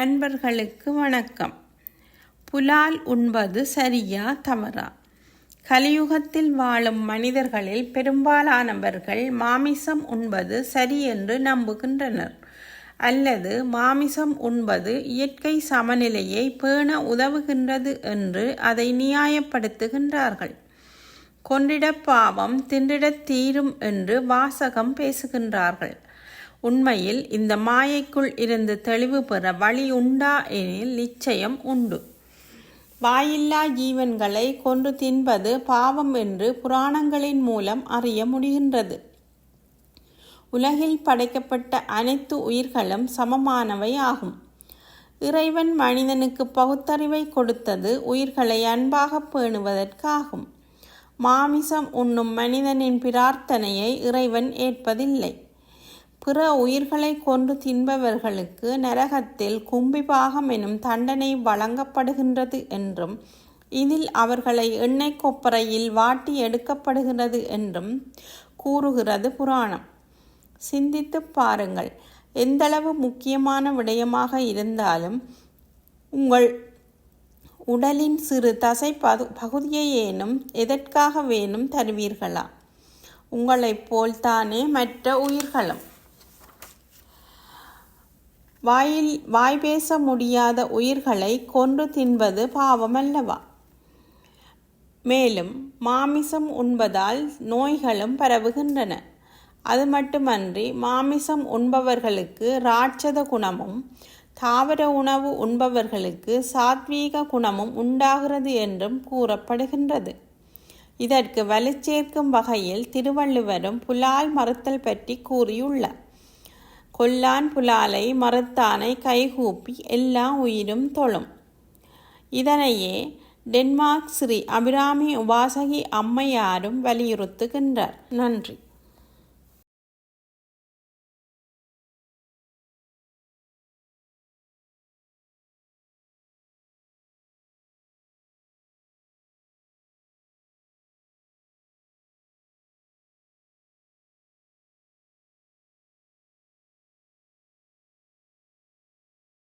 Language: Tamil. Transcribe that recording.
அன்பர்களுக்கு வணக்கம். புலால் உண்பது சரியா தவறா? கலியுகத்தில் வாழும் மனிதர்களில் பெரும்பாலானவர்கள் மாமிசம் உண்பது சரி என்று நம்புகின்றனர். அல்லது மாமிசம் உண்பது இயற்கை சமநிலையை பேண உதவுகின்றது என்று அதை நியாயப்படுத்துகின்றார்கள். கொன்றிட பாவம் தின்றிடத் தீரும் என்று வாசகம் பேசுகின்றார்கள். உண்மையில் இந்த மாயைக்குள் இருந்து தெளிவு பெற வழி உண்டா எனில் நிச்சயம் உண்டு. வாயில்லா ஜீவன்களை கொன்று தின்பது பாவம் என்று புராணங்களின் மூலம் அறிய முடிகின்றது. உலகில் படைக்கப்பட்ட அனைத்து உயிர்களும் சமமானவை ஆகும். இறைவன் மனிதனுக்கு பகுத்தறிவை கொடுத்தது உயிர்களை அன்பாக பேணுவதற்காகும். மாமிசம் உண்ணும் மனிதனின் பிரார்த்தனையை இறைவன் ஏற்பதில்லை. பிற உயிர்களை கொன்று தின்பவர்களுக்கு நரகத்தில் கும்பிபாகம் எனும் தண்டனை வழங்கப்படுகின்றது என்றும் இதில் அவர்களை எண்ணெய் கொப்பரையில் வாட்டி எடுக்கப்படுகிறது என்றும் கூறுகிறது புராணம். சிந்தித்து பாருங்கள். எந்தளவு முக்கியமான விடயமாக இருந்தாலும் உங்கள் உடலின் சிறு தசை பது பகுதியையேனும் எதற்காக வேணும் தருவீர்களா? உங்களைப் போல்தானே மற்ற உயிர்களும். வாயில் வாய் பேச முடியாத உயிர்களை கொன்று தின்பது பாவமல்லவா? மேலும் மாமிசம் உண்பதால் நோய்களும் பரவுகின்றன. அது மட்டுமன்றி மாமிசம் உண்பவர்களுக்கு ராட்சத குணமும் தாவர உணவு உண்பவர்களுக்கு சாத்வீக குணமும் உண்டாகிறது என்றும் கூறப்படுகின்றது. இதற்கு வலுச்சேர்க்கும் வகையில் திருவள்ளுவரும் புலால் மறுத்தல் பற்றி கூறியுள்ளார். கொல்லான் புலாலை மரத்தானை கைகூப்பி எல்லா உயிரும் தொழும். இதனையே டென்மார்க் ஸ்ரீ அபிராமி உபாசகி அம்மையாரும் வலியுறுத்துகின்றார் நன்றி.